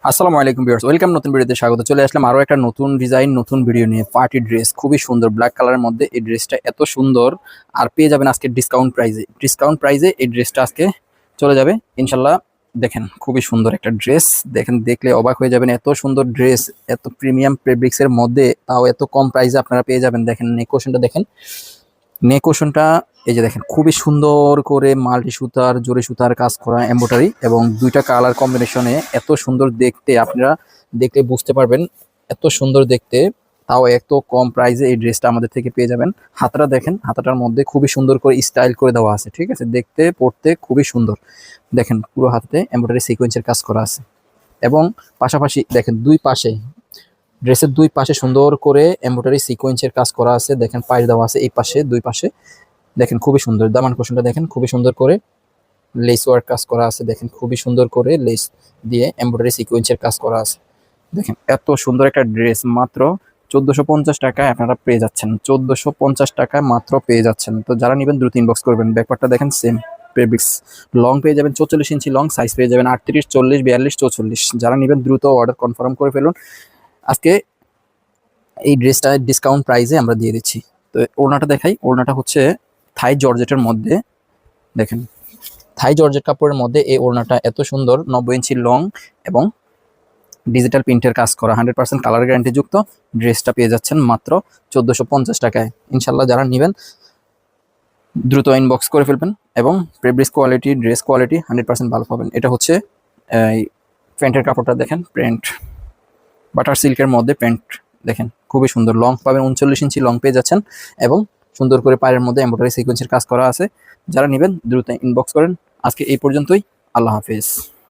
আসসালামু আলাইকুম viewers, welcome নতুন ভিডিওতে স্বাগত। চলে আসলাম আরও একটা নতুন ডিজাইন, নতুন ভিডিও নিয়ে। পার্টি ড্রেস, খুবই সুন্দর ব্ল্যাক কালারের মধ্যে এই ড্রেসটা এত সুন্দর। আর পেয়ে যাবেন আজকে ডিসকাউন্ট প্রাইজে ডিসকাউন্ট প্রাইজে এই ড্রেসটা আজকে চলে যাবে। ইনশাল্লাহ দেখেন, খুবই সুন্দর একটা ড্রেস। দেখেন, দেখলে অবাক হয়ে যাবেন এত সুন্দর ড্রেস, এত প্রিমিয়াম ফেব্রিক্সের মধ্যে, তাও এত কম প্রাইসে আপনারা পেয়ে যাবেন। দেখেন নেকোশনটা দেখেন। নেকোশনটা এই যে দেখেন, খুবই সুন্দর করে মাল্টি সুতার, জোরে সুতার কাজ করা এম্বোটারি এবং দুইটা কালার কম্বিনেশনে এত সুন্দর দেখতে আপনারা দেখলে বুঝতে পারবেন, এত সুন্দর দেখতে। তাও এত কম প্রাইসে এই ড্রেসটা আমাদের থেকে পেয়ে যাবেন। হাতাটা দেখেন, হাতাটার মধ্যে খুবই সুন্দর করে স্টাইল করে দেওয়া আছে, ঠিক আছে? দেখতে, পড়তে খুবই সুন্দর। দেখেন পুরো হাতে এম্বোটারি সিকোয়েন্সের কাজ করা আছে। এবং পাশাপাশি দেখেন দুই পাশে ড্রেসের দুই পাশে সুন্দর করে এম্বোটারি সিকোয়েন্সের কাজ করা আছে। দেখেন পায়ে দেওয়া আছে এই পাশে, দুই পাশে। দেখেন, খুবই সুন্দর। দামান কোশনটা দেখেন, খুবই সুন্দর করে লেস ওয়ার্ক কাজ করা আছে। দেখেন, খুবই সুন্দর করে লেস দিয়ে এমব্রয়ডারি সিকোয়েন্সের কাজ করা আছে। দেখেন, এত সুন্দর একটা ড্রেস মাত্র চোদ্দোশো পঞ্চাশ টাকায় আপনারা পেয়ে যাচ্ছেন। চোদ্দোশো পঞ্চাশ টাকায় মাত্র পেয়ে যাচ্ছেন। তো যারা নেবেন দ্রুত ইনবক্স করবেন। ব্যাপারটা দেখেন সেম ফেব্রিক্স লং পেয়ে যাবেন চৌচল্লিশ ইঞ্চি লং সাইজ পেয়ে যাবেন আটত্রিশ, চল্লিশ, বিয়াল্লিশ, চৌচল্লিশ। যারা নেবেন, দ্রুত অর্ডার কনফার্ম করে ফেলুন। আজকে এই ড্রেসটা ডিসকাউন্ট প্রাইসে আমরা দিয়ে দিচ্ছি। তো ওড়নাটা দেখাই। ওড়নাটা হচ্ছে থাই জর্জেটের মধ্যে। দেখেন, থাই জর্জেট কাপড়ের মধ্যে এই ওড়নাটা এত সুন্দর, নব্বই ইঞ্চি লং এবং ডিজিটাল প্রিন্টের কাজ করা। হান্ড্রেড পার্সেন্ট কালার গ্যারান্টি যুক্ত ড্রেসটা পেয়ে যাচ্ছেন মাত্র চোদ্দোশো পঞ্চাশ টাকায়। ইনশাল্লাহ যারা নেবেন, দ্রুত ইনবক্স করে ফেলবেন এবং fabrics quality dress quality hundred percent ভালো পাবেন। এটা হচ্ছে, এই প্যান্টের কাপড়টা দেখেন, প্যান্ট। বাটার সিল্কের মধ্যে প্যান্ট, দেখেন, খুবই সুন্দর। লং পাবেন উনচল্লিশ ইঞ্চি, লং পেয়ে যাচ্ছেন এবং সুন্দর করে পায়ের মধ্যে এম্ব্রয়ডারি সিকোয়েন্সের কাজ করা আছে। যারা নেবেন, দ্রুত ইনবক্স করেন। আজকে এই পর্যন্তই। আল্লাহ হাফিজ।